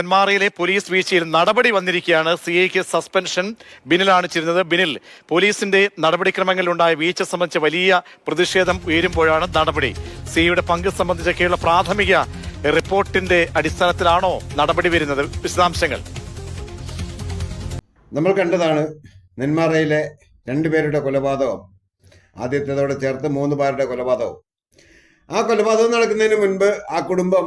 നെന്മാറയിലെ police വീഴ്ചയിൽ നടപടി വന്നിരിക്കുകയാണ്. സി ഐക്ക് സസ്പെൻഷൻ ബിനിലാണ് ചിരുന്നത് ബിനിൽ പോലീസിന്റെ നടപടിക്രമങ്ങളിലുണ്ടായ വീഴ്ച സംബന്ധിച്ച് വലിയ പ്രതിഷേധം ഉയരുമ്പോഴാണ് നടപടി. സിയുടെ പങ്ക് സംബന്ധിച്ചൊക്കെയുള്ള പ്രാഥമിക റിപ്പോർട്ടിന്റെ അടിസ്ഥാനത്തിലാണോ നടപടി വരുന്നത്? വിശദാംശങ്ങൾ. നമ്മൾ കണ്ടതാണ് നെന്മാറയിലെ രണ്ടുപേരുടെ കൊലപാതകം. ആദ്യത്തേതോടെ ചേർത്ത് മൂന്ന് പേരുടെ കൊലപാതകം ആ കൊലപാതകം നടക്കുന്നതിന് മുൻപ് ആ കുടുംബം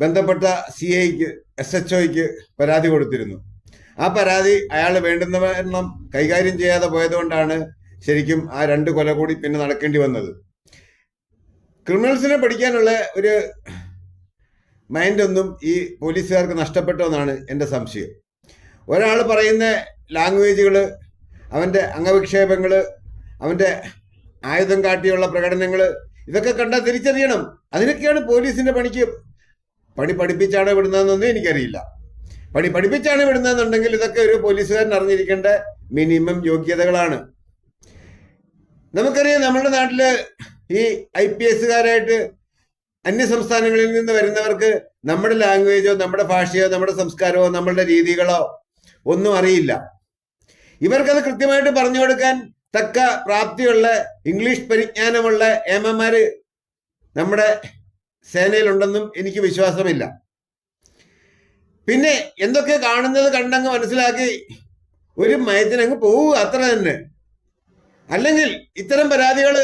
ബന്ധപ്പെട്ട സി ഐക്ക് എസ് എച്ച് ഒയ്ക്ക് പരാതി കൊടുത്തിരുന്നു. ആ പരാതി അയാൾ വേണ്ടുന്ന വണ്ണം കൈകാര്യം ചെയ്യാതെ പോയതുകൊണ്ടാണ് ശരിക്കും ആ രണ്ട് കൊല കൂടി പിന്നെ നടക്കേണ്ടി വന്നത്. ക്രിമിനൽസിനെ പഠിക്കാനുള്ള ഒരു മൈൻഡൊന്നും ഈ പോലീസുകാർക്ക് നഷ്ടപ്പെട്ടോ എന്നാണ് എന്റെ സംശയം. ഒരാൾ പറയുന്ന ലാംഗ്വേജുകൾ അവന്റെ അംഗവിക്ഷേപങ്ങൾ അവന്റെ ആയുധം കാട്ടിയുള്ള പ്രകടനങ്ങൾ ഇതൊക്കെ കണ്ടാൽ തിരിച്ചറിയണം. അതിനൊക്കെയാണ് പോലീസിന്റെ പണിക്ക് പണി പഠിപ്പിച്ചാണ് വിടുന്നതെന്നൊന്നും എനിക്കറിയില്ല. പണി പഠിപ്പിച്ചാണ് വിടുന്നതെന്നുണ്ടെങ്കിൽ ഇതൊക്കെ ഒരു പോലീസുകാരൻ അറിഞ്ഞിരിക്കേണ്ട മിനിമം യോഗ്യതകളാണ്. നമുക്കറിയാം നമ്മുടെ നാട്ടിൽ ഈ ഐ പി എസുകാരായിട്ട് അന്യ സംസ്ഥാനങ്ങളിൽ നിന്ന് വരുന്നവർക്ക് നമ്മുടെ ലാംഗ്വേജോ നമ്മുടെ ഭാഷയോ നമ്മുടെ സംസ്കാരമോ നമ്മളുടെ രീതികളോ ഒന്നും അറിയില്ല. ഇവർക്കത് കൃത്യമായിട്ട് പറഞ്ഞു കൊടുക്കാൻ തക്ക പ്രാപ്തിയുള്ള ഇംഗ്ലീഷ് പരിജ്ഞാനമുള്ള ഏമന്മാര് നമ്മുടെ സേനയിലുണ്ടെന്നും എനിക്ക് വിശ്വാസമില്ല. പിന്നെ എന്തൊക്കെ കാണുന്നത് കണ്ടങ്ങ് മനസ്സിലാക്കി ഒരു മയത്തിനങ്ങ് പോവുക അത്ര തന്നെ. അല്ലെങ്കിൽ ഇത്തരം പരാതികൾ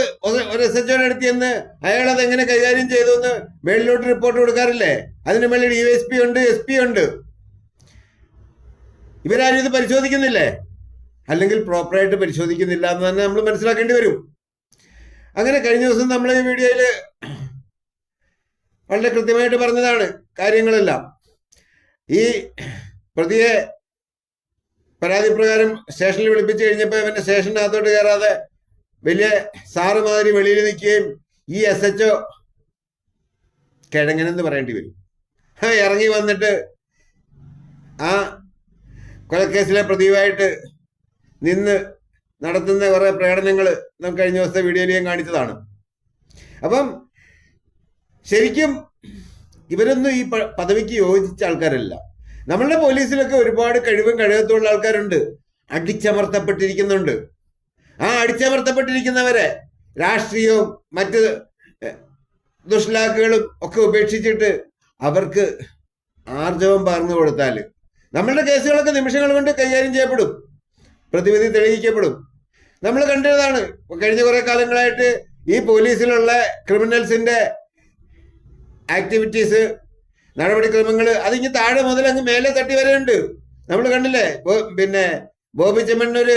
ഒരു എസ് എച്ച് അടുത്ത് ചെന്ന് അയാൾ അത് എങ്ങനെ കൈകാര്യം ചെയ്തു എന്ന് മേളിലോട്ട് റിപ്പോർട്ട് കൊടുക്കാറില്ലേ? അതിന് മേളിൽ ഡി എസ് പി ഉണ്ട് എസ് പി ഉണ്ട്. ഇവരാരും ഇത് പരിശോധിക്കുന്നില്ലേ? അല്ലെങ്കിൽ പ്രോപ്പറായിട്ട് പരിശോധിക്കുന്നില്ല എന്ന് തന്നെ നമ്മൾ മനസ്സിലാക്കേണ്ടി വരും. അങ്ങനെ കഴിഞ്ഞ ദിവസം നമ്മൾ ഈ വീഡിയോയിൽ വളരെ കൃത്യമായിട്ട് പറഞ്ഞതാണ് കാര്യങ്ങളെല്ലാം. ഈ പ്രതിയെ പരാതി പ്രകാരം സ്റ്റേഷനിൽ വിളിപ്പിച്ചു കഴിഞ്ഞപ്പോൾ ഇവന്റെ സ്റ്റേഷനകത്തോട്ട് കയറാതെ വലിയ സാറ് മാതിരി വെളിയിൽ നിൽക്കുകയും ഈ എസ് എച്ച് ഒ കിഴങ്ങനെന്ന് പറയേണ്ടി വരും. ഇറങ്ങി വന്നിട്ട് ആ കൊലക്കേസിലെ പ്രതിയുമായിട്ട് നിന്ന് നടത്തുന്ന കുറേ പ്രകടനങ്ങൾ നമുക്ക് കഴിഞ്ഞ ദിവസത്തെ വീഡിയോയിൽ ഞാൻ കാണിച്ചതാണ്. അപ്പം ശരിക്കും ഇവരൊന്നും ഈ പദവിക്ക് യോജിച്ച ആൾക്കാരല്ല. നമ്മളുടെ പോലീസിലൊക്കെ ഒരുപാട് കഴിവും കഴിവത്തുള്ള ആൾക്കാരുണ്ട്. അടിച്ചമർത്തപ്പെട്ടിരിക്കുന്നുണ്ട്. ആ അടിച്ചമർത്തപ്പെട്ടിരിക്കുന്നവരെ രാഷ്ട്രീയവും മറ്റ് ദുഷ്ലാക്കുകളും ഒക്കെ ഉപേക്ഷിച്ചിട്ട് അവർക്ക് ആർജവം പറഞ്ഞു കൊടുത്താൽ നമ്മളുടെ കേസുകളൊക്കെ നിമിഷങ്ങൾ കൊണ്ട് കൈകാര്യം ചെയ്യപ്പെടും. പ്രതിവിധി തെളിയിക്കപ്പെടും. നമ്മൾ കണ്ടതാണ് കഴിഞ്ഞ കുറെ കാലങ്ങളായിട്ട് ഈ പോലീസിലുള്ള ക്രിമിനൽസിന്റെ ആക്ടിവിറ്റീസ് നടപടിക്രമങ്ങൾ അതിങ്ങ് താഴെ മുതൽ അങ്ങ് മേലെ തട്ടി വരെയുണ്ട് നമ്മൾ കണ്ടില്ലേ? പിന്നെ ബോബി ചെമ്മണ്ണൂര്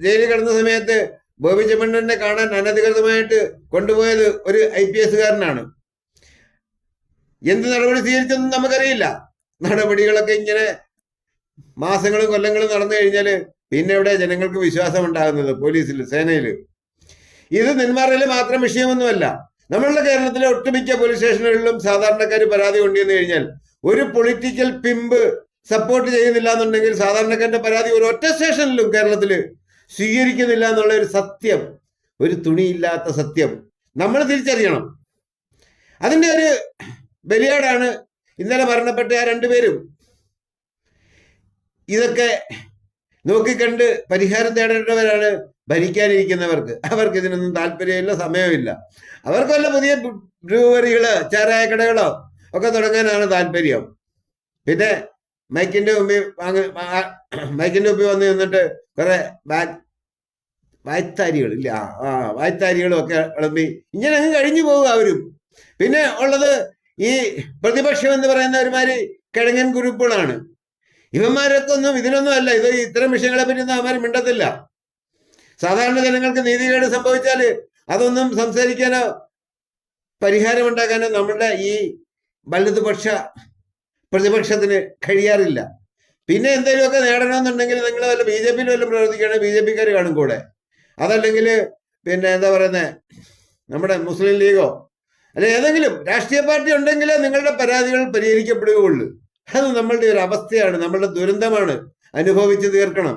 ജയിലിൽ കിടന്ന സമയത്ത് ബോബി ചെമ്മണ്ണൂരിനെ കാണാൻ അനധികൃതമായിട്ട് കൊണ്ടുപോയത് ഒരു ഐ പി എസുകാരനാണ് എന്ത് നടപടി സ്വീകരിച്ചൊന്നും നമുക്കറിയില്ല. നടപടികളൊക്കെ ഇങ്ങനെ മാസങ്ങളും കൊല്ലങ്ങളും നടന്നു കഴിഞ്ഞാൽ പിന്നെ ഇവിടെ ജനങ്ങൾക്ക് വിശ്വാസം ഉണ്ടാകുന്നത് പോലീസിൽ സേനയിൽ ഇത് നെന്മാറയിൽ മാത്രം വിഷയമൊന്നുമല്ല. നമ്മളുടെ കേരളത്തിലെ ഒട്ടുമിക്ക പോലീസ് സ്റ്റേഷനുകളിലും സാധാരണക്കാർ പരാതി കൊണ്ടുവന്നു കഴിഞ്ഞാൽ ഒരു പൊളിറ്റിക്കൽ പിമ്പ് സപ്പോർട്ട് ചെയ്യുന്നില്ല എന്നുണ്ടെങ്കിൽ സാധാരണക്കാരന്റെ പരാതി ഒരു ഒറ്റ സ്റ്റേഷനിലും കേരളത്തിൽ സ്വീകരിക്കുന്നില്ല എന്നുള്ള ഒരു സത്യം ഒരു തുണിയില്ലാത്ത സത്യം നമ്മൾ തിരിച്ചറിയണം. അതിന്റെ ഒരു ബലിയാടാണ് ഇന്നലെ മരണപ്പെട്ട ആ രണ്ടുപേരും ഇതൊക്കെ നോക്കിക്കണ്ട് പരിഹാരം തേടേണ്ടവരാണ് ഭരിക്കാനിരിക്കുന്നവർക്ക്. അവർക്ക് ഇതിനൊന്നും താല്പര്യമില്ല സമയമില്ല. അവർക്ക് വല്ല പുതിയ ബ്രൂവറികൾ ചെറായ കടകളോ ഒക്കെ തുടങ്ങാനാണ് താല്പര്യം. പിന്നെ മൈക്കിന്റെ മുമ്പിൽ മൈക്കിന്റെ മുമ്പിൽ വന്ന് നിന്നിട്ട് കുറെ വായ്ത്താരികൾ ഇല്ല? ആ, വായ്ത്താരികളും ഒക്കെ വിളമ്പി ഇങ്ങനെ അങ്ങ് കഴിഞ്ഞു പോകുക അവരും. പിന്നെ ഉള്ളത് ഈ പ്രതിപക്ഷം എന്ന് പറയുന്ന ഒരുമാതിരി കിഴങ്ങൻ ഗ്രൂപ്പുകളാണ് ഇവന്മാരൊക്കെ ഒന്നും ഇതിനൊന്നും അല്ല. ഇത് ഇത്തരം വിഷയങ്ങളെ പറ്റി ഒന്നും അവന്മാർ മിണ്ടത്തില്ല. സാധാരണ ജനങ്ങൾക്ക് നീതികേട് സംഭവിച്ചാൽ അതൊന്നും സംസാരിക്കാനോ പരിഹാരമുണ്ടാക്കാനോ നമ്മളുടെ ഈ വലതുപക്ഷ പ്രതിപക്ഷത്തിന് കഴിയാറില്ല. പിന്നെ എന്തെങ്കിലുമൊക്കെ നേടണമെന്നുണ്ടെങ്കിൽ നിങ്ങൾ വല്ല ബി ജെ പിയിൽ വല്ലതും പ്രവർത്തിക്കുകയാണെങ്കിൽ ബി ജെ പിക്കാർ കാണും കൂടെ. അതല്ലെങ്കിൽ പിന്നെ എന്താ പറയുന്നത് നമ്മുടെ മുസ്ലിം ലീഗോ അല്ലെ ഏതെങ്കിലും രാഷ്ട്രീയ പാർട്ടി ഉണ്ടെങ്കിലേ നിങ്ങളുടെ പരാതികൾ പരിഹരിക്കപ്പെടുകയുള്ളൂ. അത് നമ്മളുടെ ഒരു അവസ്ഥയാണ് നമ്മളുടെ ദുരന്തമാണ് അനുഭവിച്ചു തീർക്കണം.